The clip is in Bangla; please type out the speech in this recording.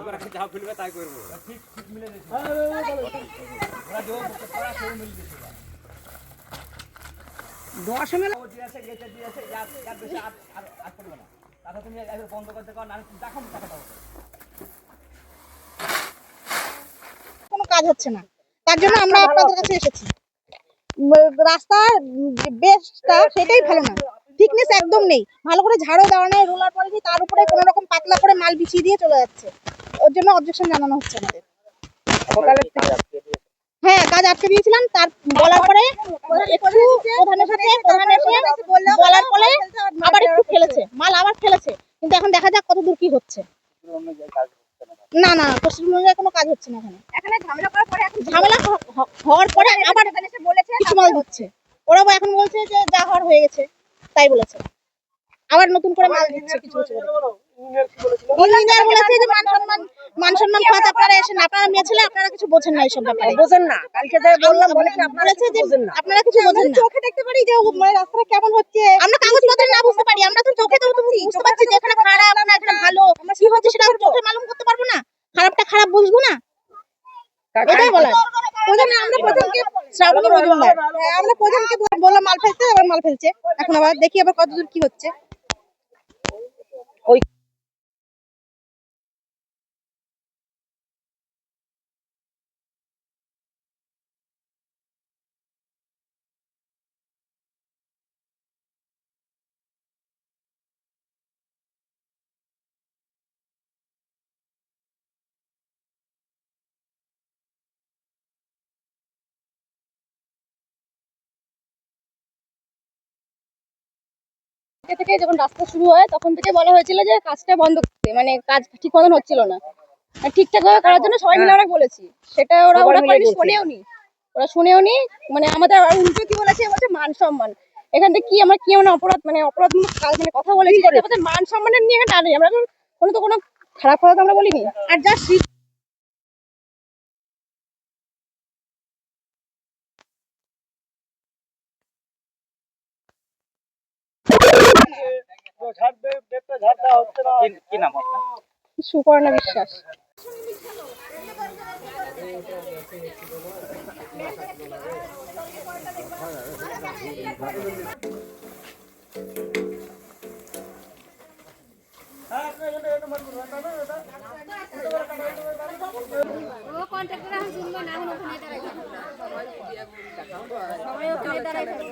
আমরা যা ফেলবে তাই করব। দশ কোনো কাজ হচ্ছে না। তার জন্য আমরা আপনাদের কাছে এসেছি। রাস্তা বেসটা সেটাই ভালো না। থিকনেস একদম নেই। ভালো করে ঝাড়ও দেওয়া নেই রোলার পরে তার উপরে কোনো রকম পাতলা করে মাল বিছিয়ে দিয়ে চলে যাচ্ছে। ওর জন্য অবজেকশন জানানো হচ্ছে আমাদের। হ্যাঁ কাজ আটকে দিয়েছিলাম তার বলার পরে একটু প্রধানের সাথে প্রধান এসে বলার পরে আবার একটু ফেলেছে মাল আবার ফেলেছে কিন্তু এখন দেখা যাক কত দূর কি হচ্ছে। না না পশ্চিম অনুযায়ী কোনো কাজ হচ্ছে না এখানে। এখানে ঝামেলা করার পরে এখন ঝামেলা হওয়ার পরে আবার এখানে এসে বলেছে কিছু মাল হচ্ছে ওরা এখন বলছে যে যা হওয়ার হয়ে গেছে তাই বলেছে। আবার নতুন করে মাল দিচ্ছে কিছু কিছু ইঞ্জিনিয়ার বলেছে যে মান সম্মান মান সম্মান খাত আপনারা এসে আপনারা মেয়ে ছেলে আপনারা কিছু বোঝেন না এইসব ব্যাপারে বোঝেন না। কালকে যে বললাম বলেছে আপনারা কিছু বোঝেন না। আপনারা কিছু বোঝেন না। চোখে দেখতে পারি যে মানে রাস্তাটা কেমন হচ্ছে? আমরা কাগজপত্রে না বুঝতে পারি আমরা তো চোখে তো বুঝতে পারছি যে এখানে খারাপ না এখানে ভালো। কি হচ্ছে সেটা চোখে মালুম করতে পারব না? খারাপটা খারাপ বুঝব না? এটাই বলার। প্রধান আমরা প্রধানকে শ্রাবণী মজুমদার হ্যাঁ, আমরা প্রধানকে বললাম মাল ফেলতে আবার মাল ফেলছে। এখন আবার দেখি আবার কতদূর কি হচ্ছে। hoy থেকে থেকে যখন রাস্তা শুরু হয় তখন থেকে বলা হয়েছিল যে কাজটা বন্ধ করতে মানে কাজ ঠিক মতন হচ্ছিল না। ঠিকঠাক ভাবে করার জন্য সবাই মিলে আমরা বলেছি। সেটা ওরা ওরা করেনি। শোনেও নি ওরা শুনেও নি মানে আমাদের আর উল্টো কি বলেছে বলছে মান সম্মান। এখান থেকে কি আমরা কি মানে অপরাধ মানে অপরাধমূলক কাজ মানে কথা বলেছি যাতে আমাদের মান সম্মানের নিয়ে টানি আমরা কোনো তো কোনো খারাপ কথা তো আমরা বলিনি। আর যা শীত কি- কি নাম আপনার? সুপর্ণা বিশ্বাস। ও কন্ট্রাক্টর এখন শুনবে না ওখানে দাঁড়াই থাকবে